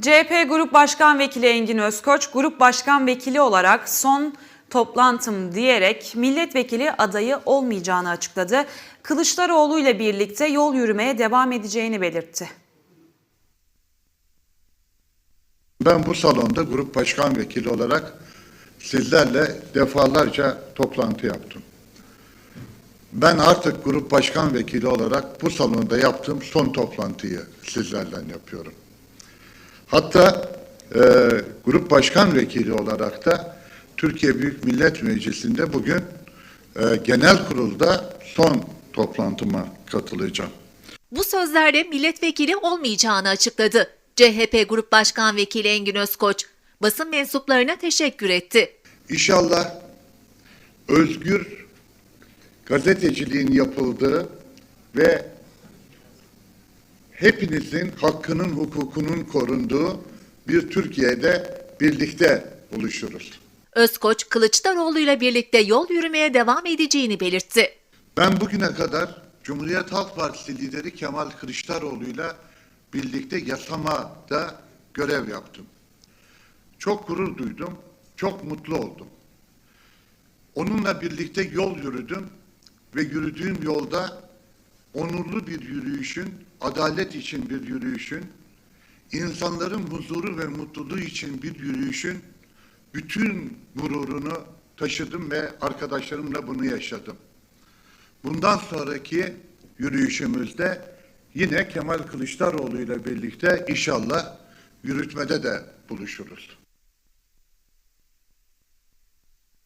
CHP Grup Başkan Vekili Engin Özkoç, Grup Başkan Vekili olarak son toplantım diyerek milletvekili adayı olmayacağını açıkladı. Kılıçdaroğlu ile birlikte yol yürümeye devam edeceğini belirtti. Ben bu salonda grup başkan vekili olarak sizlerle defalarca toplantı yaptım. Ben artık grup başkan vekili olarak bu salonda yaptığım son toplantıyı sizlerle yapıyorum. Hatta e, grup başkan vekili olarak da Türkiye Büyük Millet Meclisi'nde bugün e, genel kurulda son toplantıma katılacağım. Bu sözlerle milletvekili olmayacağını açıkladı. CHP Grup Başkan Vekili Engin Özkoç, basın mensuplarına teşekkür etti. İnşallah özgür gazeteciliğin yapıldığı ve hepinizin hakkının, hukukunun korunduğu bir Türkiye'de birlikte buluşuruz. Özkoç, Kılıçdaroğlu ile birlikte yol yürümeye devam edeceğini belirtti. Ben bugüne kadar Cumhuriyet Halk Partisi lideri Kemal Kılıçdaroğlu'yla birlikte yasamada görev yaptım. Çok gurur duydum, çok mutlu oldum. Onunla birlikte yol yürüdüm ve yürüdüğüm yolda onurlu bir yürüyüşün, adalet için bir yürüyüşün, insanların huzuru ve mutluluğu için bir yürüyüşün bütün gururunu taşıdım ve arkadaşlarımla bunu yaşadım. Bundan sonraki yürüyüşümüzde yine Kemal Kılıçdaroğlu ile birlikte inşallah yürütmede de buluşuruz.